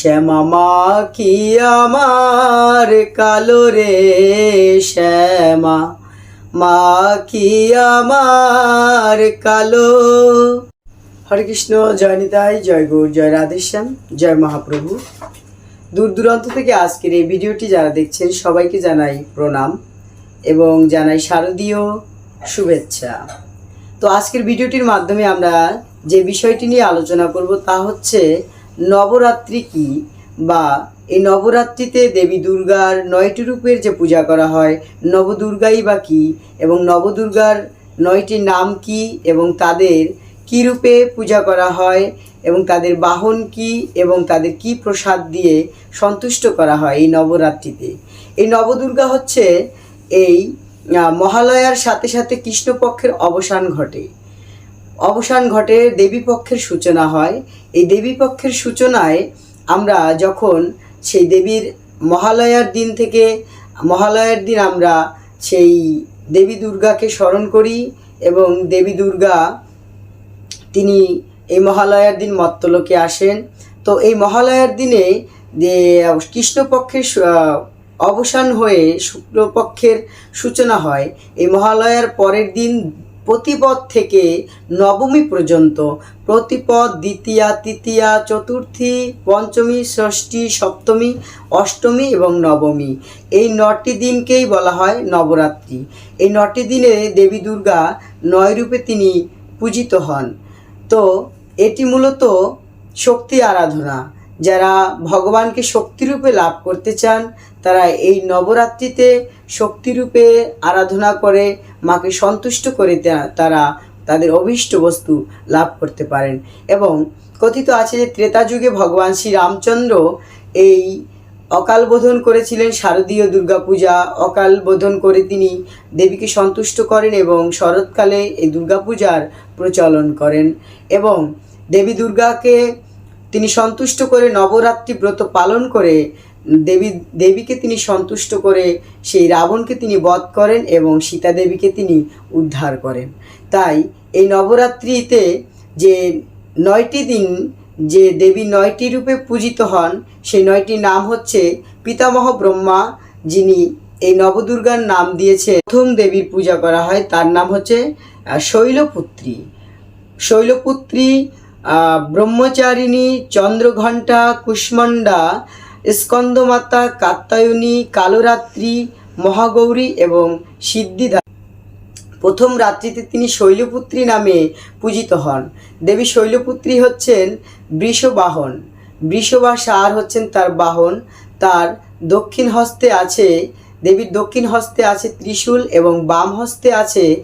শ্যামা মা কি আমার কালো রে শ্যামা? মা কি আমার কালো? হরে কৃষ্ণ, জয় নিতাই, জয় গৌর, জয় রাধেশ্যাম জয় মহাপ্রভু। দূর দূরান্ত থেকে আজকের এই ভিডিওটি যারা দেখছেন, সবাইকে জানাই প্রণাম এবং জানাই শারদীয় শুভেচ্ছা। তো আজকের ভিডিওটির মাধ্যমে আমরা যে বিষয়টি নিয়ে আলোচনা করব তা হচ্ছে নবরাত্রি কি? বা এই নবরাত্রিতে দেবী দুর্গার নয়টি রূপের যে পূজা করা হয়, নবদুর্গাই বা কি? এবং নবদুর্গার নয়টি নাম কি? এবং তাদের কি রূপে পূজা করা হয়? এবং তাদের বাহন কি? এবং তাদের কি প্রসাদ দিয়ে সন্তুষ্ট করা হয় এই নবরাত্রিতে? এই নবদুর্গা হচ্ছে এই মহালয়ার সাথে সাথে কৃষ্ণপক্ষের অবসান ঘটে। অবসান ঘটে দেবীপক্ষের সূচনা হয়। এই দেবীপক্ষের সূচনায় আমরা যখন সেই দেবীর মহালয়ার দিন থেকে, মহালয়ার দিন আমরা সেই দেবী দুর্গাকে স্মরণ করি এবং দেবী দুর্গা তিনি এই মহালয়ার দিন মত্তলোকে আসেন। তো এই মহালয়ার দিনে যে কৃষ্ণপক্ষের অবসান হয়ে শুক্লপক্ষের সূচনা হয়। এই মহালয়ার পরের দিন প্রতিপদ থেকে নবমী পর্যন্ত। প্রতিপদ দ্বিতীয়া, তৃতীয়া, চতুর্থী, পঞ্চমী, ষষ্ঠী, সপ্তমী, অষ্টমী এবং নবমী। এই নটি দিনকেই বলা হয় নবরাত্রি। এই নটি দিনে দেবী দুর্গা নয় রূপে তিনি পূজিত হন। তো এটি মূলত শক্তি আরাধনা। যারা ভগবানকে শক্তিরূপে লাভ করতে চান, তারা এই নবরাত্রিতে শক্তিরূপে আরাধনা করে মাকে সন্তুষ্ট করে তারা তাদের অভীষ্ট বস্তু লাভ করতে পারেন। এবং কথিত আছে যে ত্রেতা যুগে ভগবান শ্রী রামচন্দ্র এই অকাল বোধন করেছিলেন শারদীয় দুর্গাপূজা। অকাল বোধন করে তিনি দেবীকে সন্তুষ্ট করেন এবং শরৎকালে এই দুর্গাপূজার প্রচলন করেন। এবং দেবী দুর্গাকে তিনি সন্তুষ্ট করে নবরাত্রি ব্রত পালন করে দেবী, দেবীকে তিনি সন্তুষ্ট করে সেই রাবণকে তিনি বধ করেন এবং সীতা দেবীকে তিনি উদ্ধার করেন। তাই এই নবরাত্রিতে যে নয়টি দিন যে দেবী নয়টি রূপে পূজিত হন, সেই নয়টি নাম হচ্ছে পিতামহ ব্রহ্মা, যিনি এই নবদুর্গার নাম দিয়েছে। প্রথম দেবীর পূজা করা হয়, তার নাম হচ্ছে শৈলপুত্রী। শৈলপুত্রী ব্রহ্মচারিণী, চন্দ্রঘণ্টা, কুষ্মণ্ডা, স্কন্দমাতা কাত্তায়নী কালরাত্রি, মহাগৌরী এবং সিদ্ধিদা প্রথম রাত্রিতে তিনি শৈলপুত্রী নামে পূজিত হন। দেবী শৈলপুত্রী হচ্ছেন বৃষবাহন। বৃষবা সার হচ্ছেন তার বাহন। তার দক্ষিণ হস্তে আছে, দেবীর দক্ষিণ হস্তে আছে ত্রিশূল এবং বাম হস্তে আছে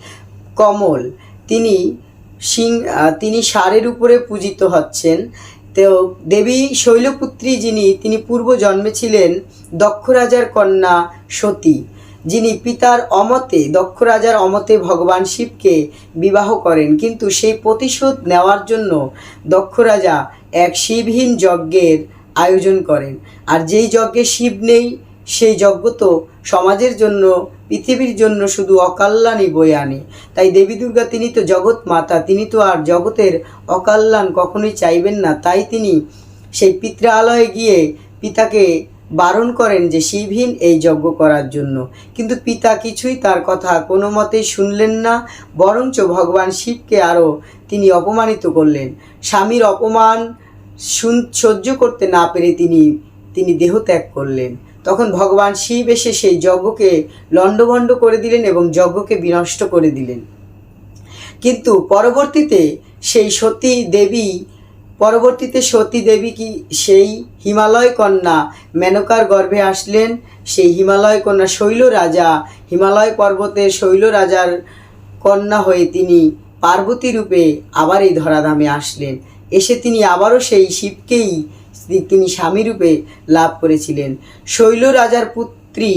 কমল। তিনি সিং তিনি সারের উপরে পূজিত হচ্ছেন। তো দেবী শৈলপুত্রী যিনি, তিনি পূর্ব জন্মে ছিলেন দক্ষ রাজার কন্যা সতী, যিনি পিতার অমতে, দক্ষ রাজার অমতে ভগবান শিবকে বিবাহ করেন। কিন্তু সেই প্রতিশোধ নেওয়ার জন্য দক্ষ রাজা এক শিবহীন যজ্ঞের আয়োজন করেন। আর যেই যজ্ঞে শিব নেই, সেই যজ্ঞ তো সমাজের জন্য পৃথিবীর জন্য শুধু অকল্যাণই বয়ে আনে। তাই দেবী দুর্গা তিনি তো জগৎ মাতা, তিনি তো আর জগতের অকল্যাণ কখনোই চাইবেন না। তাই তিনি সেই পিত্রালয়ে গিয়ে পিতাকে বারণ করেন যে, শিবহীন এই যজ্ঞ করার জন্য। কিন্তু পিতা কিছুই তার কথা কোনো মতেই শুনলেন না, বরঞ্চ ভগবান শিবকে আরও তিনি অপমানিত করলেন। স্বামীর অপমান সহ্য করতে না পেরে তিনি তিনি দেহত্যাগ করলেন। তখন ভগবান শিব এসে সেই যজ্ঞকে লণ্ডভণ্ড করে দিলেন এবং যজ্ঞকে বিনষ্ট করে দিলেন। কিন্তু পরবর্তীতে সেই সতী দেবী, পরবর্তীতে সতী দেবী কি সেই হিমালয় কন্যা মেনকার গর্ভে আসলেন। সেই হিমালয় কন্যা শৈল রাজা, হিমালয় পর্বতের শৈল রাজার কন্যা হয়ে তিনি পার্বতী রূপে আবার এই ধরাধামে আসলেন। এসে তিনি আবারও সেই শিবকেই তিনি স্বামী রূপে লাভ করেছিলেন শৈল রাজার পুত্রী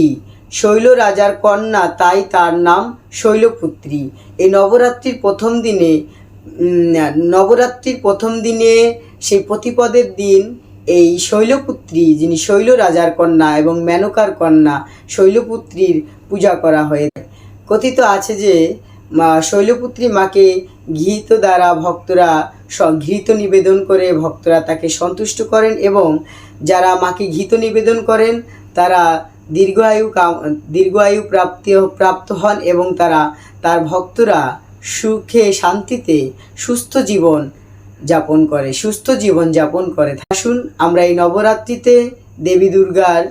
শৈল রাজার কন্যা, তাই তার নাম শৈলপুত্রী এই নবরাত্রির প্রথম দিনে নবরাত্রির প্রথম দিনে সেই প্রতিপদের দিন এই শৈলপুত্রী, যিনি শৈল রাজার কন্যা এবং মেনকার কন্যা, শৈলপুত্রীর পূজা করা হয়ে। কথিত আছে যে মা শৈলপুত্রী মাকে ঘৃত দ্বারা ভক্তরা ঘৃত নিবেদন করে ভক্তরা তাকে সন্তুষ্ট করেন এবং যারা মাকে ঘিত নিবেদন করেন, তারা দীর্ঘায়ু দীর্ঘায়ু প্রাপ্তি, প্রাপ্ত হন এবং তারা, তার ভক্তরা সুখে শান্তিতে সুস্থ জীবন যাপন করে, সুস্থ জীবন যাপন করে। আসুন আমরা এই নবরাত্রিতে দেবী দুর্গার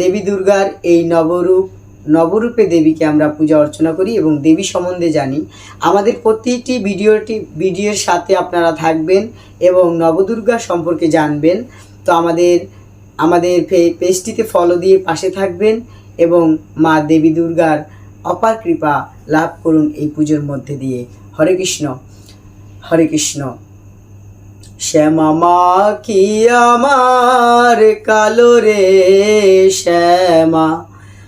দেবী দুর্গার এই নবরূপ নবরূপে দেবীকে আমরা পূজা অর্চনা করি এবং দেবী সম্বন্ধে জানি। আমাদের প্রতিটি ভিডিওটি, ভিডিওর সাথে আপনারা থাকবেন এবং নবদুর্গা সম্পর্কে জানবেন। তো আমাদের আমাদের পেজটিতে ফলো দিয়ে পাশে থাকবেন এবং মা দেবী দুর্গার অপার কৃপা লাভ করুন এই পুজোর মধ্যে দিয়ে। হরে কৃষ্ণ হরে কৃষ্ণ। শ্যামা মা কি আমার কালো রে, শ্যামা।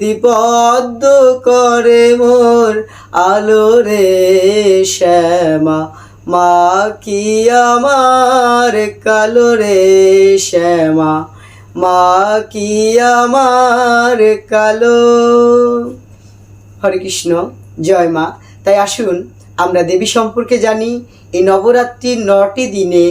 পদ্ম করে মোর আলো রে শ্যামা। মা কি আমার কালো রে শ্যামা? মা কি আমার কালো? হরে কৃষ্ণ, জয় মা। তাই আসুন, আমরা দেবী সম্পর্কে জানি, এই নবরাত্রির নটি দিনে,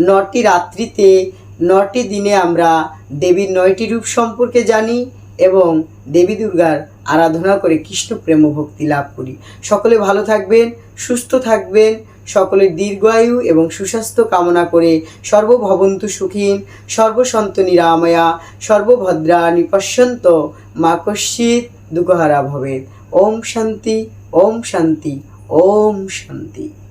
নটি রাত্রিতে, নটি দিনে আমরা দেবীর নয়টি রূপ সম্পর্কে জানি। এবং দেবী দুর্গার আরাধনা করে কৃষ্ণ প্রেম ভক্তি লাভ করি। সকলে ভালো থাকবেন, সুস্থ থাকবেন সকলের দীর্ঘায়ু এবং সুস্বাস্থ্য কামনা করে সর্বভবন্তু সুখীন, সর্বসন্ত নিরাময়া, সর্বভদ্রা নিপশ্যন্ত মা কশ্চিৎ দুঃখহারা ভবেত ওম শান্তি ওম শান্তি ওম শান্তি।